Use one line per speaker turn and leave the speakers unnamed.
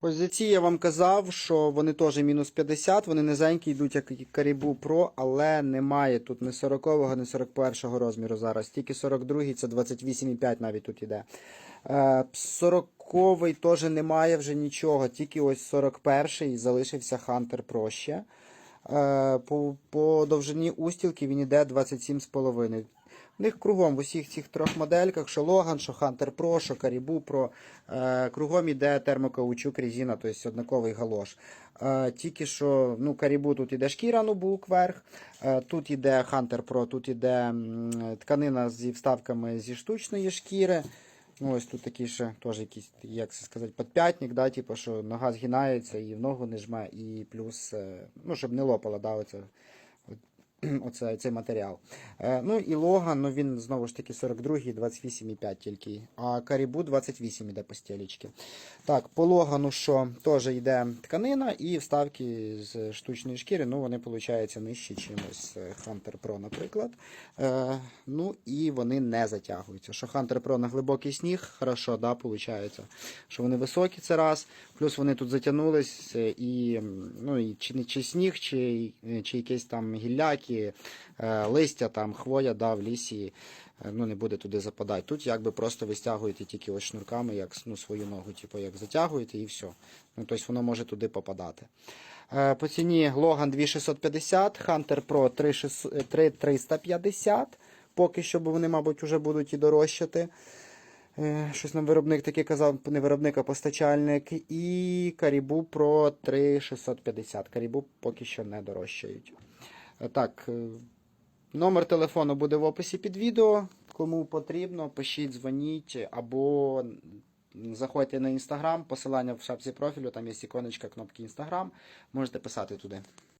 Позиції я вам казав, що вони теж мінус 50, вони низенькі йдуть як Caribou Pro, але немає тут ні 40-го, ні 41-го розміру зараз. Тільки 42-й, це 28,5 навіть тут іде. Е, 40-й теж немає вже нічого, тільки ось 41-й залишився Hunter Pro ще. Е, По, по довжині устілки він іде 27,5. В них кругом в усіх цих трьох модельках, що Logan, що Hunter Pro, що Caribou Pro, е, кругом іде термокаучук резина, тобто однаковий галош. Е, тільки що ну, Caribou тут іде шкіра нубук верх, е, тут іде Hunter Pro, тут іде тканина зі вставками зі штучної шкіри. Ну, ось тут такий ще теж якийсь, як це сказати, подп'ятник, да, типу, що нога згинається і в ногу не жме, і плюс, ну, щоб не лопала, да, оце, оце, цей матеріал. Е, ну і Логан, ну він знову ж таки 42-й, 28,5 тільки. А Карібу 28 іде по стілечки. Так, по Логану що теж йде тканина і вставки з штучної шкіри, ну вони, виходить, нижчі, ніж е, Hunter Pro, наприклад. Е, ну і вони не затягуються. Що Hunter Pro на глибокий сніг, хорошо, да, виходить. Що вони високі, це раз. Плюс вони тут затягнулись, і, ну, і чи, чи сніг, чи, чи якісь там гілляки, е, листя, там, хвоя да, в лісі е, ну, не буде туди западати. Тут якби просто ви стягуєте тільки ось шнурками, як ну, свою ногу, типу, як затягуєте і все. Ну, тобто воно може туди попадати. Е, По ціні Logan 2650, Hunter Pro 3600 е, 3350. Поки що, бо вони, мабуть, вже будуть і дорожчати. Щось нам виробник таки казав, не виробник, а постачальник. І Caribou Pro 3650. Caribou поки що не дорожчають. Так, е, номер телефону буде в описі під відео. Кому потрібно, пишіть, дзвоніть або заходьте на інстаграм, посилання в шапці профілю, там є іконочка кнопки інстаграм. Можете писати туди.